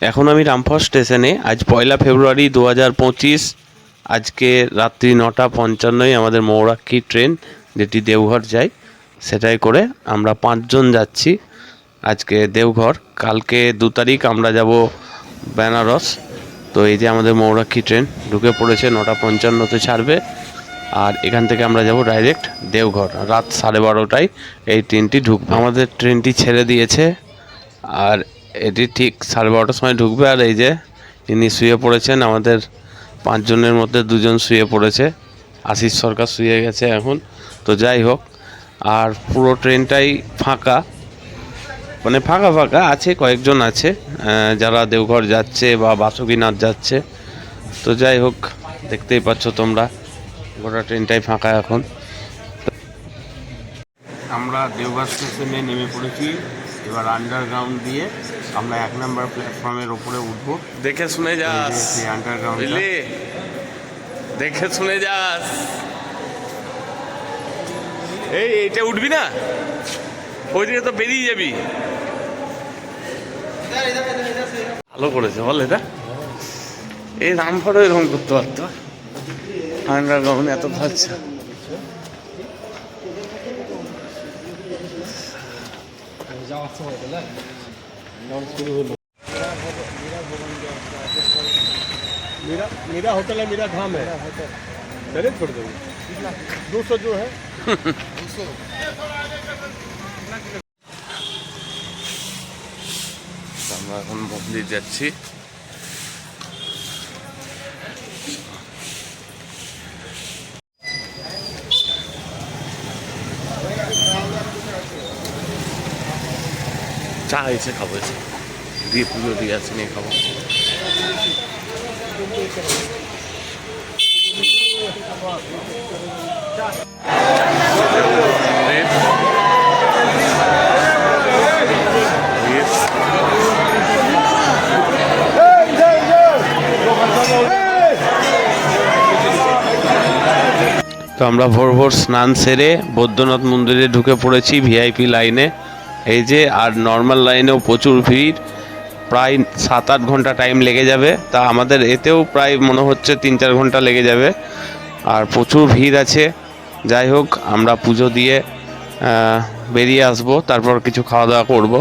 এখন আমি রামফল স্টেশনে, আজ পয়লা ফেব্রুয়ারি দু হাজার পঁচিশ, আজকে রাত্রি নটা পঞ্চান্নয় আমাদের মৌরাক্ষী ট্রেন, যেটি দেওঘর যায়, সেটাই করে আমরা পাঁচজন যাচ্ছি আজকে দেওঘর। কালকে দু তারিখ আমরা যাব বেনারস। তো এই যে আমাদের মৌরাক্ষী ট্রেন, ঢুকে পড়েছে, নটা পঞ্চান্নতে ছাড়বে। আর এখান থেকে আমরা যাব ডাইরেক্ট দেওঘর, রাত সাড়ে বারোটায় এই ট্রেনটি ঢুক আমাদের ট্রেনটি ছেড়ে দিয়েছে। আর এটি ঠিক সাড়ে বারোটার সময় ঢুকবে আর এই যে ইনি শুয়ে পড়েছেন, আমাদের পাঁচজনের মধ্যে দুজন শুয়ে পড়েছে। আশিস সরকার শুয়ে গেছে এখন। তো যাই হোক, আর পুরো ট্রেনটাই ফাঁকা। মানে ফাঁকা ফাঁকা আছে, কয়েকজন আছে যারা দেওঘর যাচ্ছে বা বাসুকীনাথ যাচ্ছে। তো যাই হোক, দেখতেই পাচ্ছ তোমরা, গোটা ট্রেনটাই ফাঁকা এখন। আমরা দেওঘর স্টেশনে নেমে পড়েছি। এবার আন্ডারগ্রাউন্ড দিয়ে আমরা এক নম্বর প্ল্যাটফর্মের ওপরে উঠবো। দেখে শুনে যাস। আন্ডারগ্রাউন্ড দেখে শুনে যাস। এই এটা উঠবি না? ওইদিকে তো বেরিয়ে যাবি। ভালো করেছে বল এটা। এই রামফড়ও এরকম করতে পারতো। আন্ডারগ্রাউন্ড এত খরচা। मेरा मेरा होटल है मेरा धाम है चलिए छोड़ देंगे दो सौ जो है আমরা এখন মন্দির যাচ্ছি চা খাব দিয়ে পুজো দিয়ে আসি নিয়ে খাব। তো আমরা ভোর ভোর স্নান সেরে বৈদ্যনাথ মন্দিরে ঢুকে পড়েছি ভিআইপি লাইনে। এই যে, আর নর্মাল লাইনেও প্রচুর ভিড়। প্রায় সাত আট ঘণ্টা টাইম লেগে যাবে। তা আমাদের এতেও প্রায় মনে হচ্ছে তিন চার ঘণ্টা লেগে যাবে। আর প্রচুর ভিড় আছে। যাই হোক, আমরা পুজো দিয়ে বেরিয়ে আসব। তারপর কিছু খাওয়া দাওয়া করব।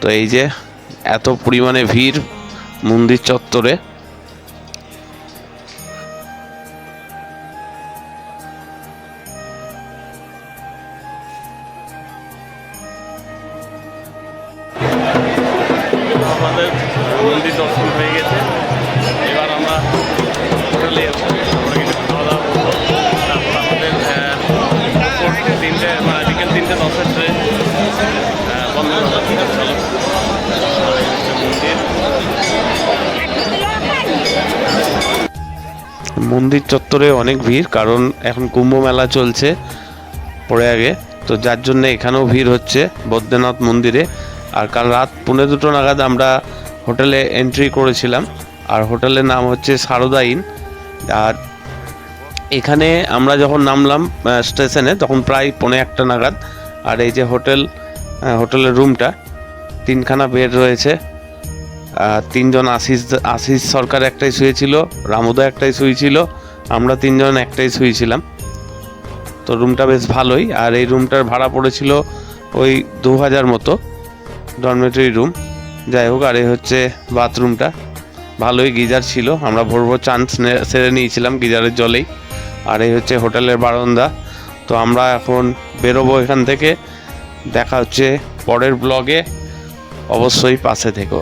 তো এই যে, এত পরিমাণে ভিড় মন্দির চত্বরে। আমাদের মন্দির দর্শন হয়ে গেছে। এবার আমরা হোটেলে আমরা কিছু খাওয়া দাওয়া করব। তারপর আমাদের তিনটে মানে বিকেল তিনটে দশের ট্রেন বন্ধ মন্দির। চত্বরে অনেক ভিড়, কারণ এখন কুম্ভ মেলা চলছে পরে আগে তো যার জন্য এখানেও ভিড় হচ্ছে বদ্রীনাথ মন্দিরে। আর কাল রাত পৌনে দুটো নাগাদ আমরা হোটেলে এন্ট্রি করেছিলাম। আর হোটেলের নাম হচ্ছে সারদা ইন আর এখানে আমরা যখন নামলাম স্টেশনে, তখন প্রায় পৌনে একটা নাগাদ। আর এই যে হোটেল হোটেলের রুমটা, তিনখানা বেড রয়েছে। তিনজন আশিস আশিস সরকার একটাই শুয়েছিল, রামুদা একটাই শুয়েছিল, আমরা তিনজন একটাই শুয়েছিলাম। তো রুমটা বেশ ভালোই। আর এই রুমটার ভাড়া পড়েছিল ওই দু হাজার মতো। ডরমেটরি রুম যাই হোক, আর এই হচ্ছে বাথরুমটা ভালোই গিজার ছিল। আমরা ভোর ভোর চান সেরে নিয়েছিলাম গিজারের জলেই। আর এই হচ্ছে হোটেলের বারান্দা। তো আমরা এখন বেরোবো এখান থেকে। দেখা হচ্ছে পরের ব্লগে অবশ্যই পাশে থেকো।